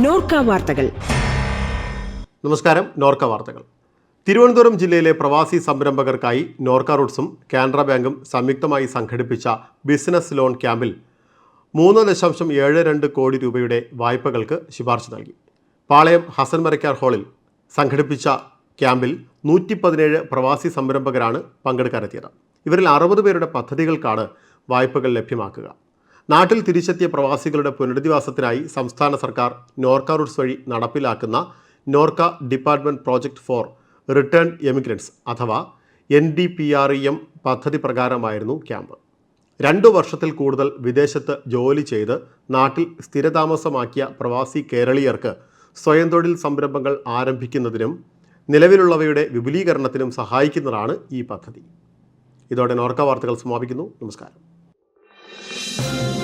നോർക്ക വാർത്തകൾ. നമസ്കാരം നോർക്ക വാർത്തകൾ. തിരുവനന്തപുരം ജില്ലയിലെ പ്രവാസി സംരംഭകർക്കായി നോർക്ക റൂട്ട്സും കാനറ ബാങ്കും സംയുക്തമായി സംഘടിപ്പിച്ച ബിസിനസ് ലോൺ ക്യാമ്പിൽ മൂന്ന് ദശാംശം ഏഴ് രണ്ട് കോടി രൂപയുടെ വായ്പകൾക്ക് ശുപാർശ നൽകി. പാളയം ഹസൻ മരക്കാർ ഹാളിൽ സംഘടിപ്പിച്ച ക്യാമ്പിൽ നൂറ്റി പതിനേഴ് പ്രവാസി സംരംഭകരാണ് പങ്കെടുക്കാനെത്തിയത്. ഇവരിൽ അറുപത് പേരുടെ പദ്ധതികൾക്കാണ് വായ്പകൾ ലഭ്യമാക്കുക. നാട്ടിൽ തിരിച്ചെത്തിയ പ്രവാസികളുടെ പുനരധിവാസത്തിനായി സംസ്ഥാന സർക്കാർ നോർക്ക റൂട്ട്സ് വഴി നടപ്പിലാക്കുന്ന Norka department project for return emigrants അഥവാ N D P R E M പദ്ധതി പ്രകാരമായിരുന്നു ക്യാമ്പ്. രണ്ടു വർഷത്തിൽ കൂടുതൽ വിദേശത്ത് ജോലി ചെയ്ത് നാട്ടിൽ സ്ഥിരതാമസമാക്കിയ പ്രവാസി കേരളീയർക്ക് സ്വയം തൊഴിൽ സംരംഭങ്ങൾ ആരംഭിക്കുന്നതിനും നിലവിലുള്ളവയുടെ വിപുലീകരണത്തിനും സഹായിക്കുന്നതാണ് ഈ പദ്ധതി. ഇതോടെ നോർക്ക വാർത്തകൾ സമാപിക്കുന്നു. നമസ്കാരം. Thank you.